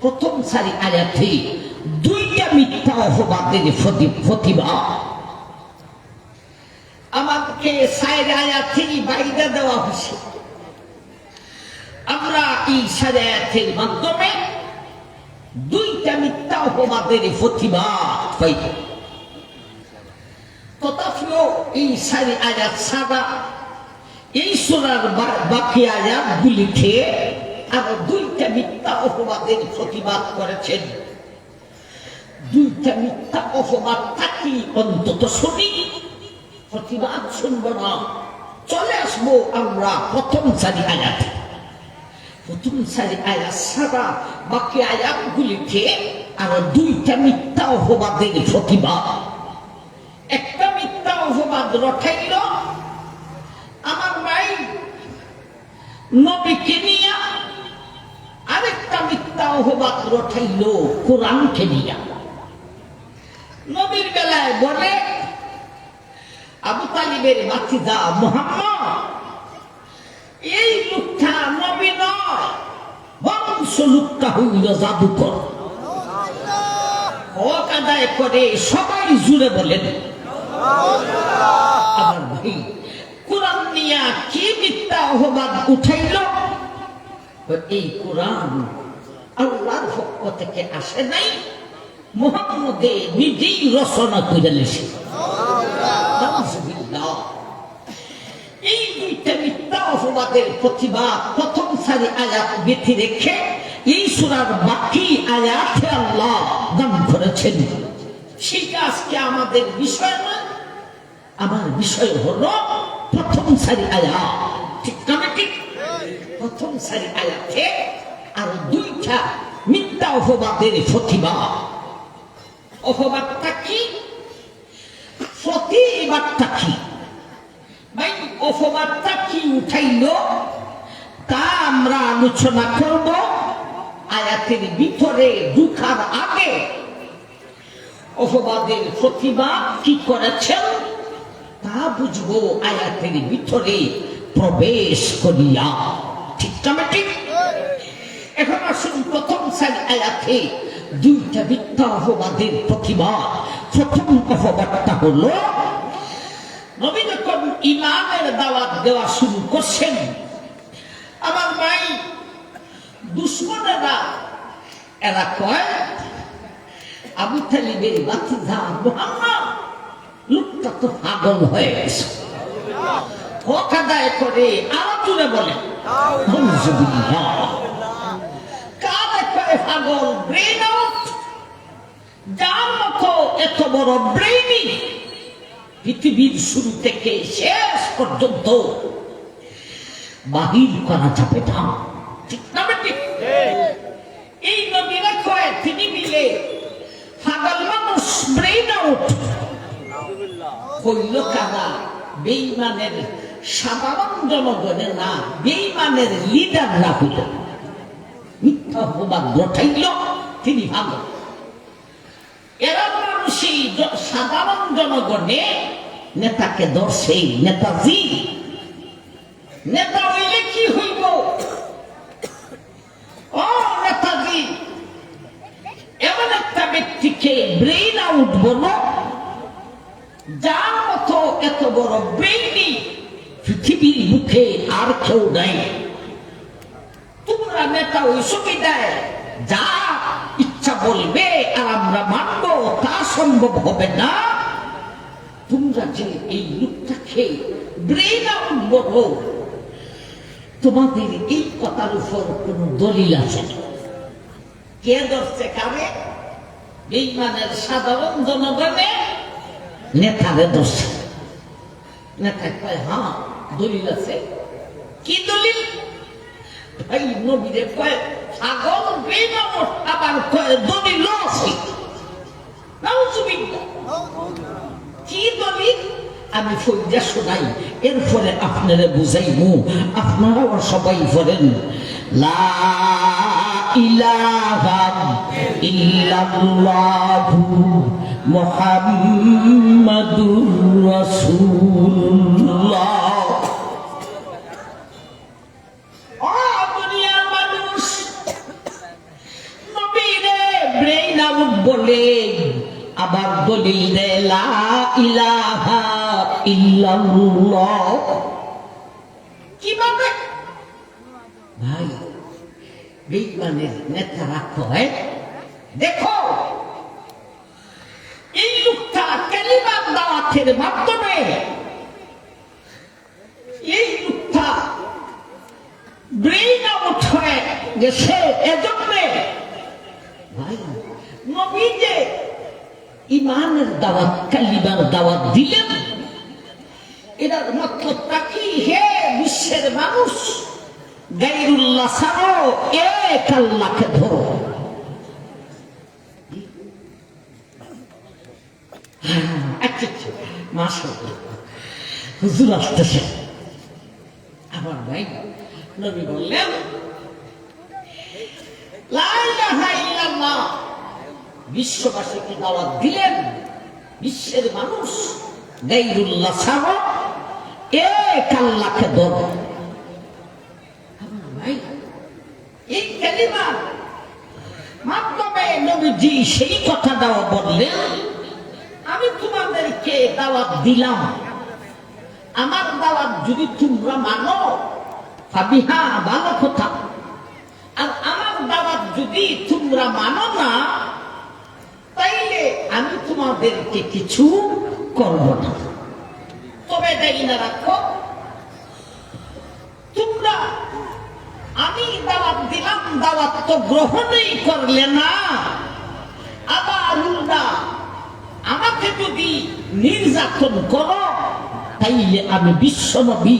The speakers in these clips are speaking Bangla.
প্রথম সারি আয়াতে দুইটা মিথ্যা অপবাদের প্রতি- প্রতিবাদ আমাকে সাইড আয়াত বাইরে দেওয়া হয়েছে। আমরা এই আয়াতের মাধ্যমে দুইটা মিথ্যা অপবাদের প্রতিবাদ পাইব তথাপিও এই সারি আয়াত সাদা এই সোনার বাকি আয়াত গুলিকে আরও দুইটা মিথ্যা অপবাদের প্রতিবাদ করেছেন। দুইটা মিথ্যা অপবাদ থাকি অন্তত শুনি। প্রতিবাদ শুনব না। চলে আসব আমরা প্রথম সারি আয়াতে। প্রথম সারি আয়াত সারা বাকি আয়াতগুলিতে আরও দুইটা মিথ্যা অপবাদের প্রতিবাদ। একটা মিথ্যা অপবাদ রটাইল। আমার ভাই নবীকে নিয়া অপবাদ রটাইল কোরআনকে নিয়া নবীর বেলায় বলে, আবু তালিবের বাতিদা মোহাম্মদ, এই লোকটা নবী নয় বংশ লোকটা হইল জাদুকর। হক আদায় করে সবাই জুড়ে বলেন, আমার ভাই, কোরআন নিয়া কি মিথ্যা অহবাদ উঠাইল? এই কোরআন আল্লাহর পক্ষ থেকে আসে নাই। মোহাম্মদে নিজেই রচনা করে নাউজুবিল্লাহ। এই দুইটা প্রথম সারি রেখে এই সুরার বাকি আজকে আমাদের বিষয় আমার বিষয় হলো প্রথম সারি আয়াত। ঠিক না ঠিক? প্রথম সারি আয়াতে আর দুইটা মিথ্যা অপবাদের প্রতিবাদ অপবাদটা কি? প্রতিবাদটা কি? ভাই, অপবাদটা কি উঠাইল? তা আমরা আলোচনা করব আয়াতের ভিতরে ঢুকার আগে। অপবাদের প্রতিবাদ কি করেছেন? তা বুঝব আয়াতের ভিতরে প্রবেশ করিয়া। ঠিক না, ঠিক? এখন আসুন, প্রথম সারি আয়াতে দুইটা মিথ্যা অপবাদের প্রতিবাদ প্রথম অপবাদটা হলো ইমানের দাওয়াত দেওয়া শুরু করছেন, আমার ভাই দুশ্মনেরা, এরা কয়, আবু তালিবের বাতিদা মোহাম্মদ, লোকটা তো পাগল হয়ে গেছে। করে আরও জুড়ে বলে পাগল ব্রেন যার মতো এত বড় ব্রেইনি পৃথিবীর শুরু থেকে শেষ পর্যন্ত বাহির করা যাবে না। ঠিক না বেটি? এই নদীরা কয় তিনি মিলে পাগল মানুষ ব্রেইন আউট হইল কাদা বেইমানের সাধারণ জনগণের না, বেইমানের লিডার না হইল অপবাদ ঘটাইল তিনি ভালো। এরা মানুষই সাধারণ জনগণে নেতাকে ধরছে, নেতাজি। নেতা হইলে কি হইব? ও নেতাজি, এমন একটা ব্যক্তিকে ব্রেইন আউট বলো, যার মতো এত বড় ব্রেইনি পৃথিবীর মুখে আর কেউ নাই। নেতা ওই সুবিধায় যা ইচ্ছা বলবে আর আমরা মানবো, তা সম্ভব হবে না। তোমরা যে এই ব্রেন আউট বলো, তোমাদের এই কথার উপর কোন দলিল আছে কে ধরছে কারে? বেইমানের সাধারণ জনগণে? নেতারে ধরছে নেতা হ্যাঁ দলিল আছে। কি দলিল? ভাই নবীরে কয়, ছাগল বেইমামত আবার কয় দলিল আছে কি দলিল আমি ফইজা শোনাই, এরপরে আপনারা বুঝাইবো আপনারাও সবাই বলেন, লা ইলাহা ইল্লাল্লাহু আবার দলিল কীভাবে? ভাই, বিজ্ঞানের নেতারা কয় দেখো, এই লোকটা কালিমার দাওয়াতের মাধ্যমে এই লোকটা ব্রেইন আউট হয়ে গেছে এজন্যে ভাই নবী যে ইমানের দাওয়াত কালিমার দাওয়াত দিলেন। এটার মতলবটা কি? হে বিশ্বের মানুষ গাইরুল্লাহ সারো এক আল্লাহকে ধরো। হ্যাঁ, আচ্ছা আচ্ছা। হুজুর আসতেছে। আমার ভাই নবী বললেন লা ইলাহা ইল্লাল্লাহ। বিশ্ববাসীকে দাওয়াত দিলেন? বিশ্বের মানুষ গাইরুল্লাহ এক আল্লাহকে এই কালিমার মাধ্যমে নবীজি সেই কথাটাও বললেন, আমি তোমাদেরকে দাওয়াত দিলাম। আমার দাওয়াত যদি তোমরা মানো ভাবিহা ভালো কথা। আর আমার দাওয়াত যদি তোমরা মানো না আমি তোমাদেরকে কিছু করব না। তবে দেই না রাখো। তোমরা আমি দাওয়াত দিলাম, দাওয়াত তো গ্রহণই করলে না। আবার উল্টা, আমাকে যদি নির্যাতন করো, তাইলে আমি বিশ্বনবী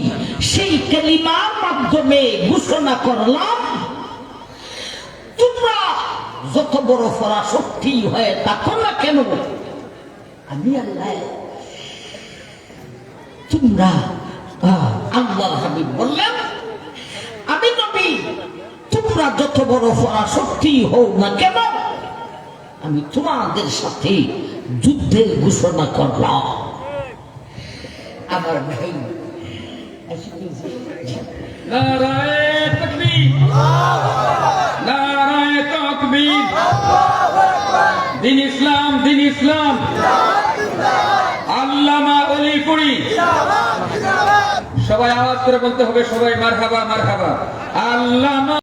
সেই কালিমার মাধ্যমে ঘোষণা করলাম যত বড় ফরাশক্তি হয়ে থাকো না কেন? আমি আল্লাহ। তোমরা আহ, আল্লাহর হাবিব বললেন আমি নবী। তোমরা যত বড় ফরাশক্তি হও না কেন আমি তোমাদের সাথে যুদ্ধের ঘোষণা করলাম। আমার ভাই নারায়ে তাকবীর। নারায়ে সবাই আওয়াজ করে বলতে হবে সবাই মার খাবা মার খাবা আল্লামা